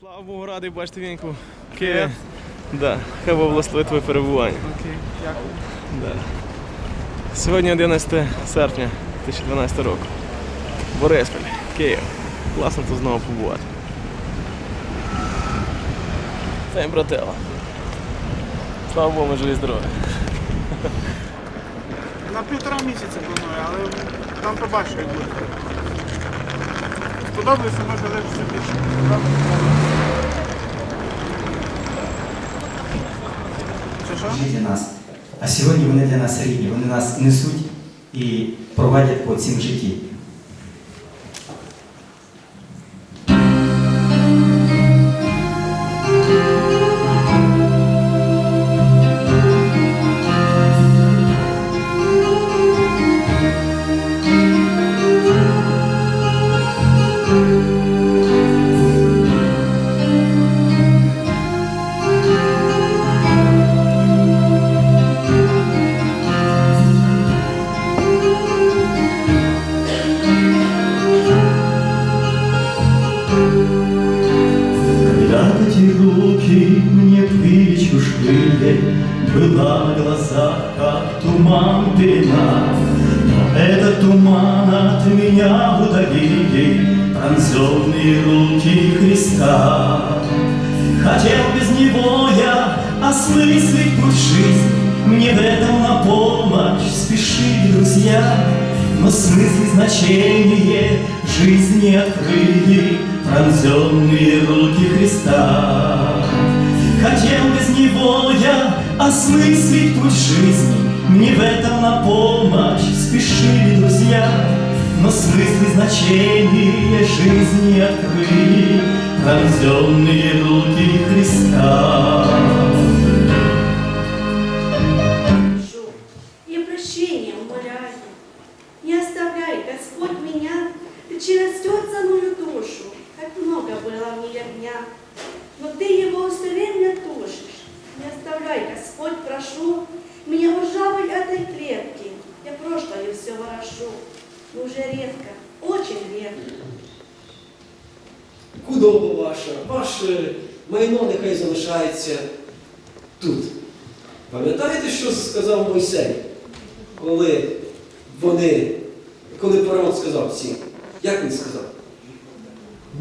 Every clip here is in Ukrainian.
Слава Богу, радий бачити віньку. Києві. Да. Хай Бог благословить твоє перебування. Окей, дякую. Да. Сьогодні 11 серпня 2012 року. Бориспіль, Київ. Класно тут знову побувати. Це їм братела. Слава Богу, ми живі здорові. На півтора місяця планую, але там побачу, як буде. Сподобається, може лишитися більше. Це що? Вони для нас. А сьогодні вони для нас рідні, вони нас несуть і провадять по цім житті. Когда эти руки мне были чужие, Была на глазах, как туман пелена. Но этот туман от меня удалили Пронзенные руки Христа. Хотел без него я осмыслить путь жизни, Мне в этом на помощь спешили друзья, Но смысл и значение жизни открыли Пронзенные руки Христа. Хотел без него я осмыслить путь жизни, Мне в этом на помощь спешили друзья, Но смысл и значение жизни открыли Пронзенные руки Христа. и прощения умоляю. Не оставляй, Господь, меня, Ты через терзанную душу, как много было в ней огня, но Ты его все время тушишь. Не оставляй, Господь, прошу, меня в ржавой этой клетке, я прошлое все ворошу, но уже редко, очень редко. Худоба ваша, ваше майно нехай залишається тут. Пам'ятаєте, що сказав Мойсей, коли вони, коли фараон сказав всім? Як він сказав?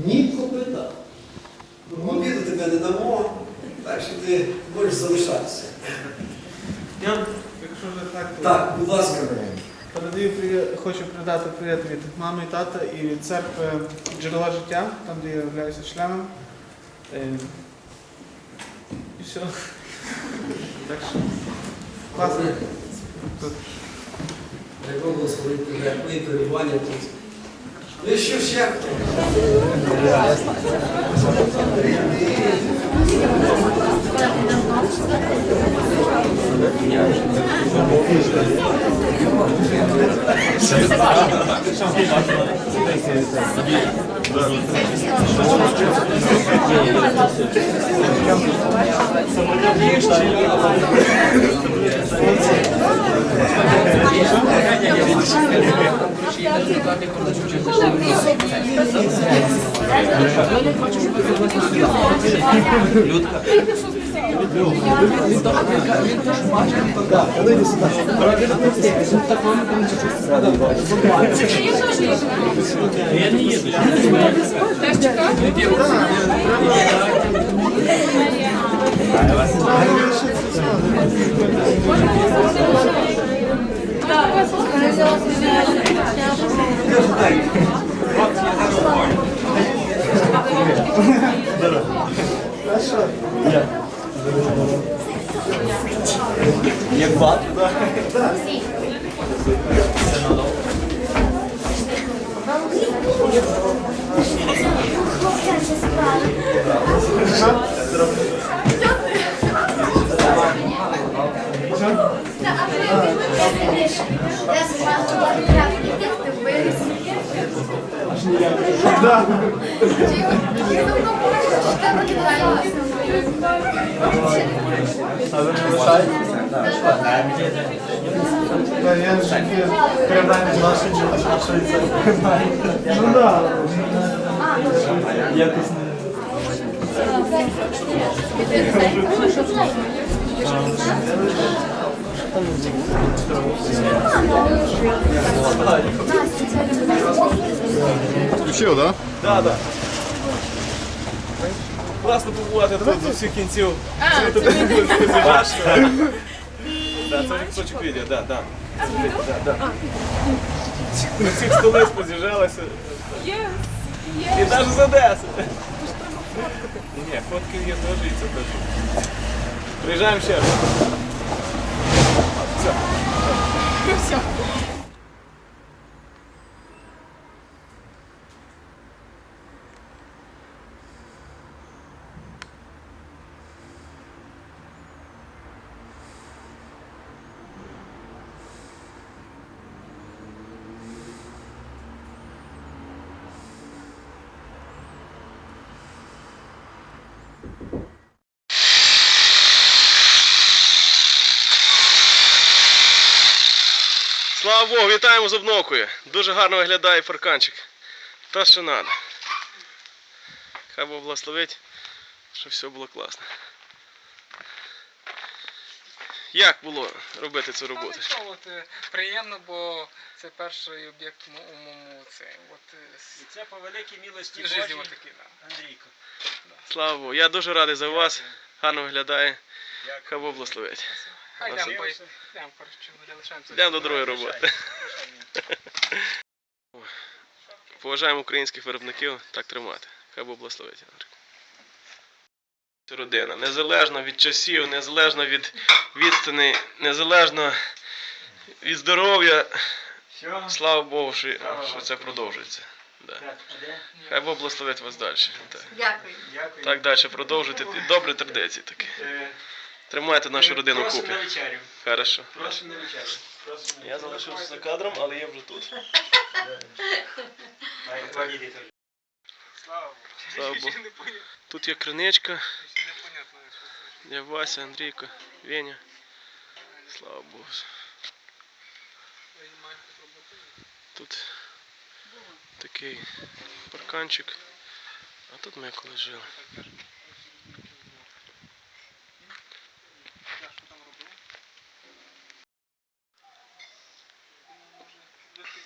Ні копита. Обіду тебе не дамо, так що ти можеш залишатися. Я, якщо вже так, то Так, будь ласка. передаю привіт, хочу передати привіт від мами і тата і від церкви джерела життя, там де я являюся членом. Е, І все. Так що класно. Дай Бог благословить тебе, твої перебування тут. Ну і що ж як? Я Та я ж таки принаймні наші швейцарські. Ну так. Якось не. Включив, так? Да, да. Класно побувати тут з усіх кінців. А, це Да, це кусочок відео, да, да. Да, да. Ми всіх столиць поз'їжджалися. І навіть з Одеси. Ні, фотки є теж і це теж. Приїжджаємо ще раз. Все. Слава Богу, вітаємо з обновкою. Дуже гарно виглядає парканчик. Та що треба. Хай Бог благословить, щоб все було класно. Як було робити цю роботу? Ну, нічого, от, е, приємно, бо це перший об'єкт у моєму це. От, Це по великій милості да. Андрійко. Слава Богу. Я дуже радий за вас. Гарно виглядає. Хай Бог благословить. Хай йдемо, бо йдемо, коротше, не лишаємося. Йдемо до другої роботи. Поважаємо українських виробників, так тримати. Хай Бог благословить. Це Родина. Незалежно від часів, незалежно від відстані, незалежно від здоров'я. Слава Богу, що, що це продовжується. Да. Хай Бог благословить вас далі. Так, Дякую. так далі продовжуйте. Добрі традиції такі. Тримайте нашу родину Прошу купі. на вечерю. Хорошо. Прошу на вечерю. Прошу на Я залишився за кадром, але я вже тут. Слава Богу. Слава Богу. Ще не поняв- Тут є криничка. ще не понятно. Я Вася, Андрійко, Веня. Слава Богу. Тут роботи. Тут такий парканчик. А тут ми коли жили.